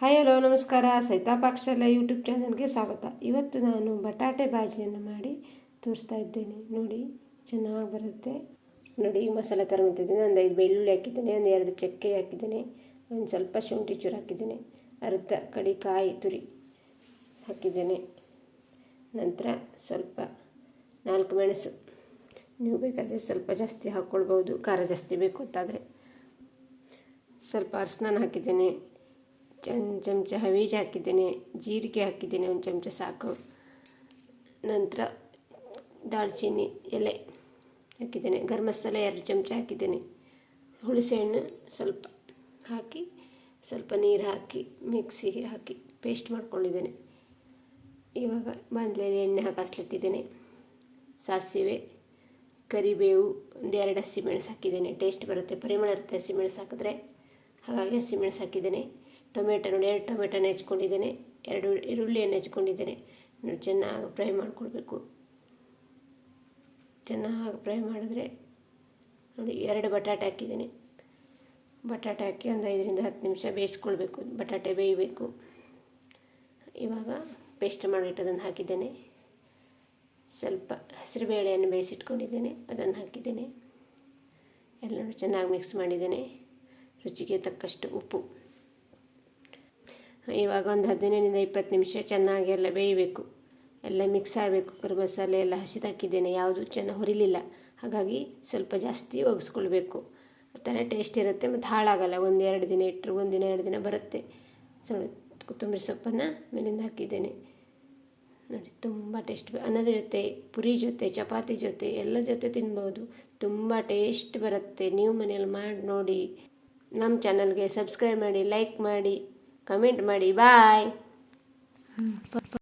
Hi hello ನಮಸ್ಕಾರ. ಸೈತಾ Pakashala YouTube ಚಾನಲ್ಗೆ ಸ್ವಾಗತ. ಇವತ್ತು ನಾನು ಬಟಾಟೆ ಬಾಜಿಯನ್ನು ಮಾಡಿ ತೋರಿಸ್ತಾ ಇದ್ದೇನೆ. ನೋಡಿ, ಚೆನ್ನಾಗಿ ಬರುತ್ತೆ. ನೋಡಿ ಈಗ ಮಸಾಲೆ ಥರ ಮಾಡ್ತಿದ್ದೀನಿ ಒಂದು ಐದು ಬೆಳ್ಳುಳ್ಳಿ ಹಾಕಿದ್ದೇನೆ, ಒಂದು ಎರಡು ಚಕ್ಕೆ ಹಾಕಿದ್ದೀನಿ, ಒಂದು ಸ್ವಲ್ಪ ಶುಂಠಿ ಚೂರು ಹಾಕಿದ್ದೀನಿ, ಅರ್ಧ ಕಡಿ ಕಾಯಿ ತುರಿ ಹಾಕಿದ್ದೇನೆ. ನಂತರ ಸ್ವಲ್ಪ ನಾಲ್ಕು ಮೆಣಸು. ನೀವು ಬೇಕಾದರೆ ಸ್ವಲ್ಪ ಜಾಸ್ತಿ ಹಾಕ್ಕೊಳ್ಬೋದು ಖಾರ ಜಾಸ್ತಿ ಬೇಕು ಅಂತಾದರೆ. ಸ್ವಲ್ಪ ಅರ್ಸನ ಹಾಕಿದ್ದೇನೆ. ಒಂದು ಚಮಚ ಹವೀಜ್ ಹಾಕಿದ್ದೇನೆ, ಜೀರಿಗೆ ಹಾಕಿದ್ದೇನೆ, ಒಂದು ಚಮಚ ಸಾಕು. ನಂತರ ದಾಲ್ಚಿನ್ನಿ, ಎಲೆ ಹಾಕಿದ್ದೇನೆ. ಗರಂ ಮಸಾಲೆ ಎರಡು ಚಮಚ ಹಾಕಿದ್ದೇನೆ. ಹುಣಸೆಹಣ್ಣು ಸ್ವಲ್ಪ ಹಾಕಿ, ಸ್ವಲ್ಪ ನೀರು ಹಾಕಿ ಮಿಕ್ಸಿಗೆ ಹಾಕಿ ಪೇಸ್ಟ್ ಮಾಡ್ಕೊಂಡಿದ್ದೇನೆ. ಇವಾಗ ಬಾಣಲೆಯಲ್ಲಿ ಎಣ್ಣೆ ಹಾಕಿಸ್ಲಿಟ್ಟಿದ್ದೇನೆ ಸಾಸಿವೆ, ಕರಿಬೇವು ಒಂದೆರಡು ಹಸಿಮೆಣಸು ಹಾಕಿದ್ದೇನೆ. ಟೇಸ್ಟ್ ಬರುತ್ತೆ. ಪರಿಮಳ ಇರುತ್ತೆ. ಹಸಿಮೆಣಸು ಹಾಕಿದ್ರೆ ಹಾಗಾಗಿ ಹಸಿಮೆಣಸು ಹಾಕಿದ್ದೇನೆ. ಟೊಮೆಟೊ ನೋಡಿ, ಎರಡು ಟೊಮೆಟೊನ ಹೆಚ್ಕೊಂಡಿದ್ದೇನೆ. ಎರಡು ಈರುಳ್ಳಿಯನ್ನು ಹೆಚ್ಕೊಂಡಿದ್ದೇನೆ. ನೋಡಿ, ಚೆನ್ನಾಗಿ ಫ್ರೈ ಮಾಡಿಕೊಡ್ಬೇಕು ಚೆನ್ನಾಗಿ ಫ್ರೈ ಮಾಡಿದ್ರೆ, ನೋಡಿ, ಎರಡು ಬಟಾಟೆ ಹಾಕಿದ್ದೀನಿ. ಬಟಾಟೆ ಹಾಕಿ ಒಂದು ಐದರಿಂದ ಹತ್ತು ನಿಮಿಷ ಬೇಯಿಸ್ಕೊಳ್ಬೇಕು. ಬಟಾಟೆ ಬೇಯಬೇಕು. ಇವಾಗ ಪೇಸ್ಟ್ ಮಾಡಿಟ್ಟದನ್ನು ಹಾಕಿದ್ದೇನೆ. ಸ್ವಲ್ಪ ಹಸಿರು ಬೇಳೆಯನ್ನು ಬೇಯಿಸಿಟ್ಕೊಂಡಿದ್ದೇನೆ. ಅದನ್ನು ಹಾಕಿದ್ದೇನೆ. ಎಲ್ಲರೂ ಚೆನ್ನಾಗಿ ಮಿಕ್ಸ್ ಮಾಡಿದ್ದೇನೆ. ರುಚಿಗೆ ತಕ್ಕಷ್ಟು ಉಪ್ಪು. ಇವಾಗ ಒಂದು ಹದಿನೈದರಿಂದ ಇಪ್ಪತ್ತು ನಿಮಿಷ ಚೆನ್ನಾಗಿ ಎಲ್ಲ ಬೇಯಬೇಕು. ಎಲ್ಲ ಮಿಕ್ಸ್ ಆಗಬೇಕು. ಗರಂ ಮಸಾಲೆ ಎಲ್ಲ ಹಸಿದಾಕಿದ್ದೇನೆ ಯಾವುದು ಚೆನ್ನಾಗಿ ಹುರಿಲಿಲ್ಲ. ಹಾಗಾಗಿ ಸ್ವಲ್ಪ ಜಾಸ್ತಿ ಒಗಿಸ್ಕೊಳ್ಬೇಕು. ಥರ ಟೇಸ್ಟ್ ಇರುತ್ತೆ ಮತ್ತು ಹಾಳಾಗಲ್ಲ. ಒಂದು ಎರಡು ದಿನ ಇಟ್ಟರು, ಒಂದು ದಿನ ಎರಡು ದಿನ ಬರುತ್ತೆ. ಸೊ ಕೊತ್ತಂಬರಿ ಸೊಪ್ಪನ್ನು ಮೇಲಿಂದ ಹಾಕಿದ್ದೇನೆ. ನೋಡಿ, ತುಂಬ ಟೇಸ್ಟ್ ಅನ್ನದ ಜೊತೆ, ಪುರಿ ಜೊತೆ, ಚಪಾತಿ ಜೊತೆ, ಎಲ್ಲ ಜೊತೆ ತಿನ್ಬೋದು. ತುಂಬ ಟೇಸ್ಟ್ ಬರುತ್ತೆ. ನೀವು ಮನೇಲಿ ಮಾಡಿ ನೋಡಿ. ನಮ್ಮ ಚಾನಲ್ಗೆ ಸಬ್ಸ್ಕ್ರೈಬ್ ಮಾಡಿ ಲೈಕ್ ಮಾಡಿ. ಕಮೆಂಟ್ ಮಾಡಿ ಬಾಯ್.